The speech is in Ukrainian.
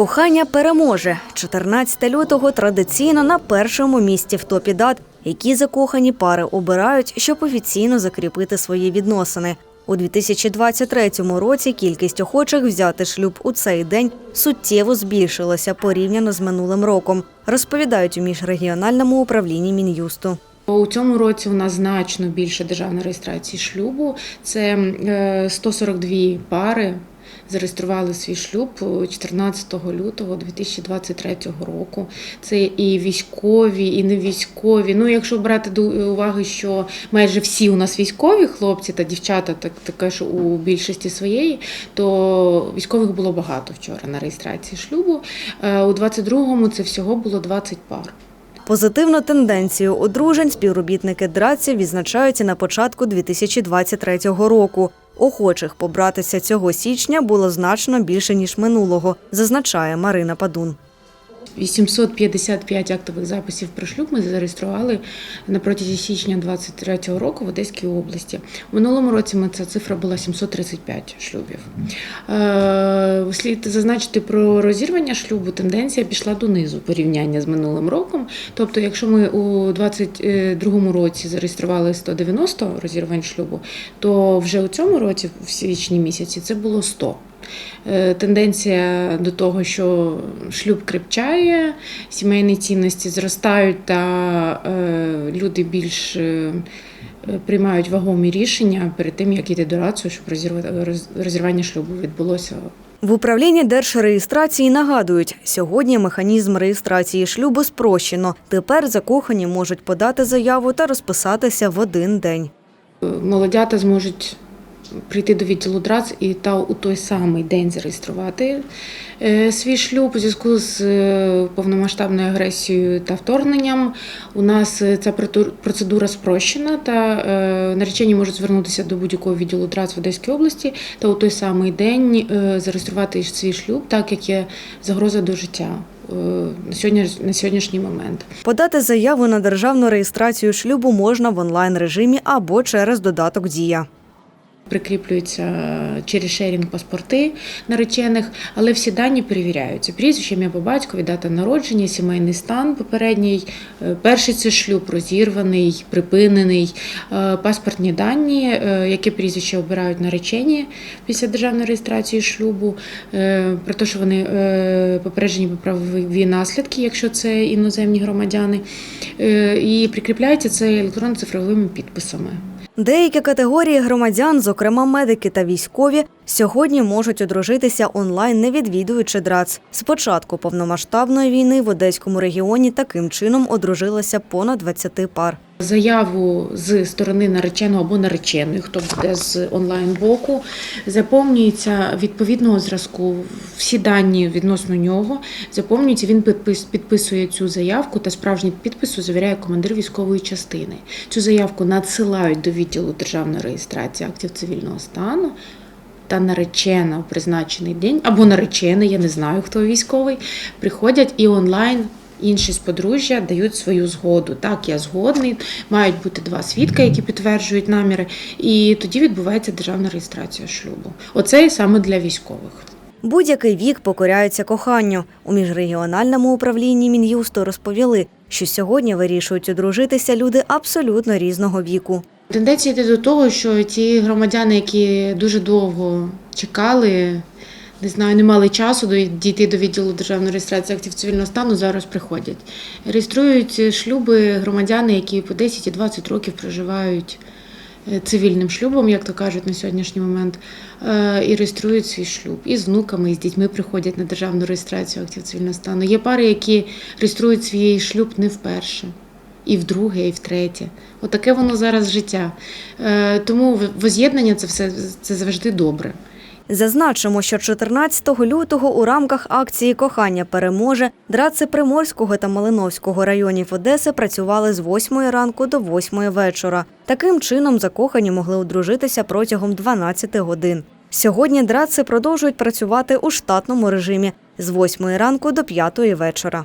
Кохання переможе. 14 лютого традиційно на першому місці в топі дат, які закохані пари обирають, щоб офіційно закріпити свої відносини. У 2023 році кількість охочих взяти шлюб у цей день суттєво збільшилася порівняно з минулим роком, розповідають у міжрегіональному управлінні Мін'юсту. У цьому році у нас значно більше державної реєстрації шлюбу. Це е, 142 пари зареєстрували свій шлюб 14 лютого 2023 року. Це і військові, і не військові. Ну, якщо брати до уваги, що майже всі у нас військові хлопці та дівчата, так також у більшості своєї, то військових було багато вчора на реєстрації шлюбу. Е, У 22-му це всього було 20 пар. Позитивну тенденцію одружень співробітники ДРАЦів відзначають на початку 2023 року. Охочих побратися цього січня було значно більше ніж минулого, зазначає Марина Падун. 855 актових записів про шлюб ми зареєстрували на протязі січня 2023 року в Одеській області. У минулому році ця цифра була 735 шлюбів. Е, Слід зазначити про розірвання шлюбу. Тенденція пішла донизу порівняння з минулим роком. Тобто, якщо ми у 2022 році зареєстрували 190 розірвань шлюбу, то вже у цьому році, в січні місяці, це було 100. Е, Тенденція до того, що шлюб крепчає, сімейні цінності зростають, та е, люди більш е, приймають вагомі рішення перед тим, як йти до рацію, щоб розірва- роз- розірвання шлюбу відбулося В управлінні держреєстрації нагадують, сьогодні механізм реєстрації шлюбу спрощено. Тепер закохані можуть подати заяву та розписатися в один день. молодята зможуть прийти до відділу ДРАЦ і та у той самий день зареєструвати е, свій шлюб у зв'язку з е, повномасштабною агресією та вторгненням. У нас е, ця процедура спрощена, та наречені можуть звернутися до будь-якого відділу ДРАЦ в Одеській області та у той самий день зареєструвати свій шлюб, так як є загроза до життя на сьогодні на сьогоднішній момент. Подати заяву на державну реєстрацію шлюбу можна в онлайн режимі або через додаток Дія. Прикріплюються через шерінг паспорти наречених, але всі дані перевіряються. Прізвище, ім'я по батькові, дата народження, сімейний стан попередній. Е, Перший це шлюб розірваний, припинений, е, паспортні дані, е, яке прізвище обирають наречені після державної реєстрації шлюбу, е, про те, що вони е, попереджені про правові наслідки, якщо це іноземні громадяни, Е, і прикріпляється це електронно-цифровими підписами. Деякі категорії громадян, зокрема медики та військові, сьогодні можуть одружитися онлайн, не відвідуючи ДРАЦ. З початку повномасштабної війни в Одеському регіоні таким чином одружилося понад 20 пар. Заяву з сторони нареченого або нареченої, хто буде з онлайн-боку, заповнюється відповідного зразку. Всі дані відносно нього заповнюються. Він підпис- підписує цю заявку та справжній підпису завіряє командир військової частини. Цю заявку надсилають до відділу державної реєстрації актів цивільного стану. Та наречена в призначений день або наречений, я не знаю, хто військовий, приходять і онлайн інші з подружжя дають свою згоду. Так, я згодний, мають бути два свідка, які підтверджують наміри, і тоді відбувається державна реєстрація шлюбу. Оце і саме для військових. Будь-який вік покоряється коханню. У міжрегіональному управлінні Мін'юсту розповіли, що сьогодні вирішують одружитися люди абсолютно різного віку. Тенденція йде до того, що ті громадяни, які дуже довго чекали, не знаю, не мали часу дійти до відділу державної реєстрації актів цивільного стану, зараз приходять. Реєструють шлюби громадяни, які по 10 і 20 років проживають е, цивільним шлюбом, як то кажуть на сьогоднішній момент, е, і реєструють свій шлюб. І з внуками, і з дітьми приходять на державну реєстрацію актів цивільного стану. Є пари, які реєструють свій шлюб не вперше. І вдруге, і втретє. Отаке воно зараз життя. Е, тому воз'єднання це все це завжди добре. Зазначимо, що 14 лютого у рамках акції Кохання переможе драци Приморського та Малиновського районів Одеси працювали з 8 ранку до 8 вечора. Таким чином закохані могли одружитися протягом 12 годин. Сьогодні драци продовжують працювати у штатному режимі з 8 ранку до 5 вечора.